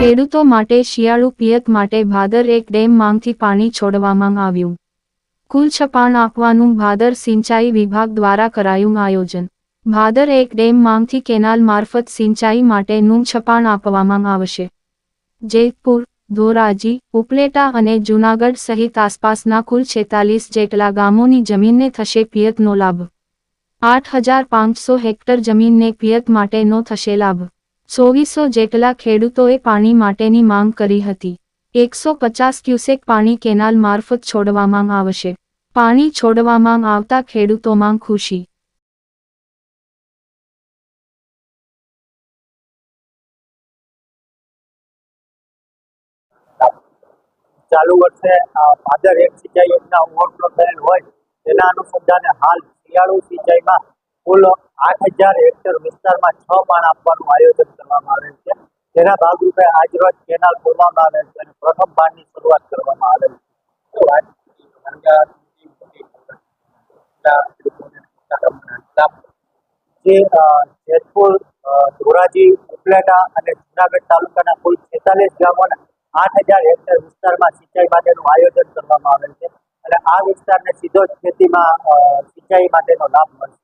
ખેડૂતો માટે શિયાળુ પિયત માટે ભાદર એક ડેમ પાણી છોડવામાં આવ્યું. કુલ છપાણ આપવાનું ભાદર સિંચાઈ વિભાગ દ્વારા કરાયું આયોજન. ભાદર એક ડેમ કેનાલ મારફત સિંચાઈ માટેનું છપાણ આપવામાં આવશે. જેતપુર, ધોરાજી, ઉપલેટા અને જૂનાગઢ સહિત આસપાસના કુલ છેતાલીસ જેટલા ગામોની જમીનને થશે પિયતનો લાભ. આઠ હજાર પાંચસો હેક્ટર જમીનને પિયત માટેનો થશે લાભ. ચોવીસો જેટલા ખેડૂતોએ પાણી માટેની માંગ કરી હતી. એકસો પચાસ ક્યુસેક પાણી કેનાલ મારફત છોડવામાં આવશે. પાણી છોડવામાં આવતા ખેડૂતોમાં ખુશી. ચાલુ વર્ષે ભાદર એક સિંચાઈ યોજના ઓવરફ્લો થયેલ હોય, તેના અનુસંધાને હાલ શિયાળુ સિંચાઈમાં કુલ આઠ હજાર હેક્ટર વિસ્તારમાં છ પાણ આપવાનું આયોજન કરવામાં આવેલ છે. તેના ભાગરૂપે આજરોજ કેનાલ ખોલવામાં આવેલ છે અને પ્રથમ પાણની શરૂઆત કરવામાં આવેલ છે. જેતપુર ધોરાજી, ઉપલેટા અને જુનાગઢ તાલુકાના કુલ છેતાલીસ ગામોના આઠ હજાર હેક્ટર વિસ્તારમાં સિંચાઈ માટેનું આયોજન કરવામાં આવેલ છે. અને આ વિસ્તારને સીધો જ ખેતીમાં સિંચાઈ માટેનો લાભ મળશે.